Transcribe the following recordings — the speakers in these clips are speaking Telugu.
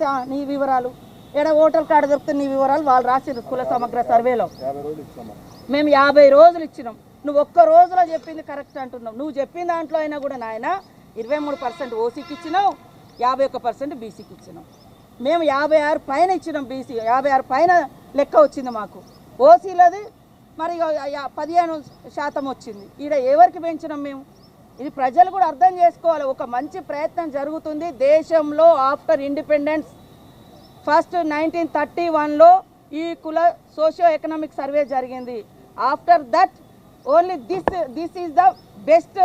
దొరికితే నీ వివరాలు. ఎక్కడ ఓటర్ కార్డు దొరికితే నీ వివరాలు వాళ్ళు రాసిరు కుల సమగ్ర సర్వేలో. మేము యాభై రోజులు ఇచ్చినాం. నువ్వు ఒక్క రోజులో చెప్పింది కరెక్ట్ అంటున్నావు. నువ్వు చెప్పిన దాంట్లో అయినా కూడా నాయన ఇరవై మూడు పర్సెంట్ ఓసీకి ఇచ్చినావు యాభై ఒక్క పర్సెంట్ బీసీకి ఇచ్చినాం మేము యాభై ఆరు పైన ఇచ్చినాం బీసీ యాభై ఆరు పైన లెక్క వచ్చింది మాకు. ఓసీలది మరి పదిహేను శాతం వచ్చింది. ఈడ ఎవరికి పెంచినాం మేము? ఇది ప్రజలు కూడా అర్థం చేసుకోవాలి. ఒక మంచి ప్రయత్నం జరుగుతుంది. దేశంలో after independence. First nineteen thirty వన్లో ఈ కుల సోషియో ఎకనామిక్ సర్వే జరిగింది. After that only this this is the best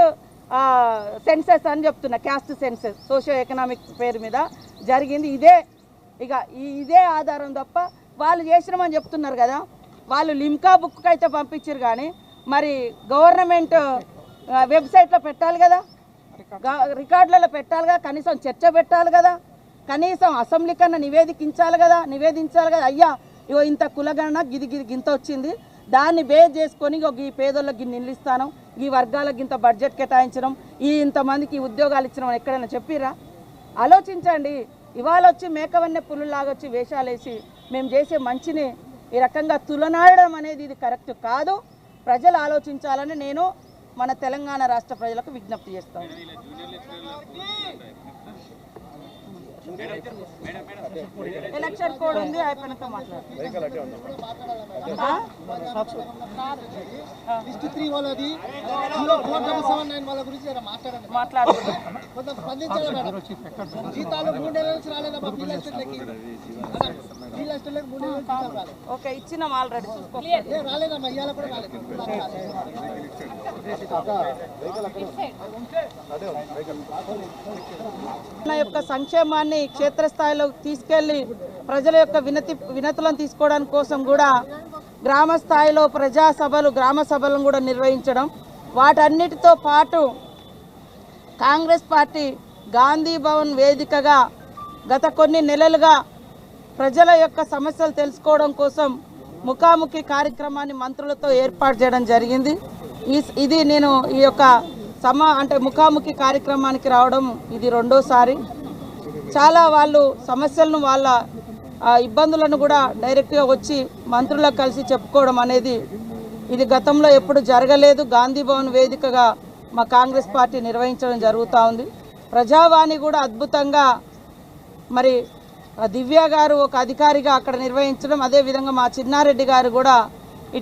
census అని చెప్తున్నా క్యాస్ట్ సెన్సెస్ సోషియో ఎకనామిక్ పేరు మీద జరిగింది. ఇదే ఇక ఇదే ఆధారం తప్ప వాళ్ళు చేసినామని చెప్తున్నారు కదా. వాళ్ళు లిమ్కా బుక్ అయితే పంపించారు కానీ మరి గవర్నమెంట్ వెబ్సైట్లో పెట్టాలి కదా. రికార్డులలో పెట్టాలి కదా. కనీసం చర్చ పెట్టాలి కదా. కనీసం అసెంబ్లీ కన్నా నివేదికించాలి కదా. నివేదించాలి కదా. అయ్యా ఇగో ఇంత కులగణన గిది గిది గింత వచ్చింది. దాన్ని బేస్ చేసుకొని ఇగో ఈ పేదోళ్ళకి నిలిస్తాను ఈ వర్గాలకు ఇంత బడ్జెట్ కేటాయించడం. ఈ ఇంతమందికి ఉద్యోగాలు ఇచ్చడం ఎక్కడైనా చెప్పిరా ఆలోచించండి. ఇవాళ వచ్చి మేకవన్నె పులులాగా వచ్చి వేషాలు వేసి మేము చేసే మంచిని ఈ రకంగా తులనాడడం అనేది ఇది కరెక్ట్ కాదు. ప్రజలు ఆలోచించాలని నేను మన తెలంగాణ రాష్ట్ర ప్రజలకు విజ్ఞప్తి చేస్తాం. ఎలక్షన్ కోడ్ ఉంది అయిపోయినాక ఓకే ఇచ్చినాం ఆల్రెడీ రాలేదమ్మా ఇవాళ కూడా రాలేదు. మన యొక్క సంక్షేమాన్ని క్షేత్రస్థాయిలో తీసుకెళ్ళి ప్రజల యొక్క వినతి వినతులను తీసుకోవడానికి కోసం కూడా గ్రామ స్థాయిలో ప్రజా సభలు గ్రామ సభలను కూడా నిర్వహించడం. వాటన్నిటితో పాటు కాంగ్రెస్ పార్టీ గాంధీ భవన్ వేదికగా గత కొన్ని నెలలుగా ప్రజల యొక్క సమస్యలు తెలుసుకోవడం కోసం ముఖాముఖి కార్యక్రమాన్ని మంత్రులతో ఏర్పాటు చేయడం జరిగింది. ఇది నేను ఈ యొక్క సమా అంటే ముఖాముఖి కార్యక్రమానికి రావడం ఇది రెండోసారి. చాలా వాళ్ళు సమస్యలను వాళ్ళ ఇబ్బందులను కూడా డైరెక్ట్గా వచ్చి మంత్రులకు కలిసి చెప్పుకోవడం అనేది ఇది గతంలో ఎప్పుడు జరగలేదు. గాంధీ భవన్ వేదికగా మా కాంగ్రెస్ పార్టీ నిర్వహించడం జరుగుతూ ఉంది. ప్రజావాణి కూడా అద్భుతంగా మరి దివ్య గారు ఒక అధికారిగా అక్కడ నిర్వహించడం అదేవిధంగా మా చిన్నారెడ్డి గారు కూడా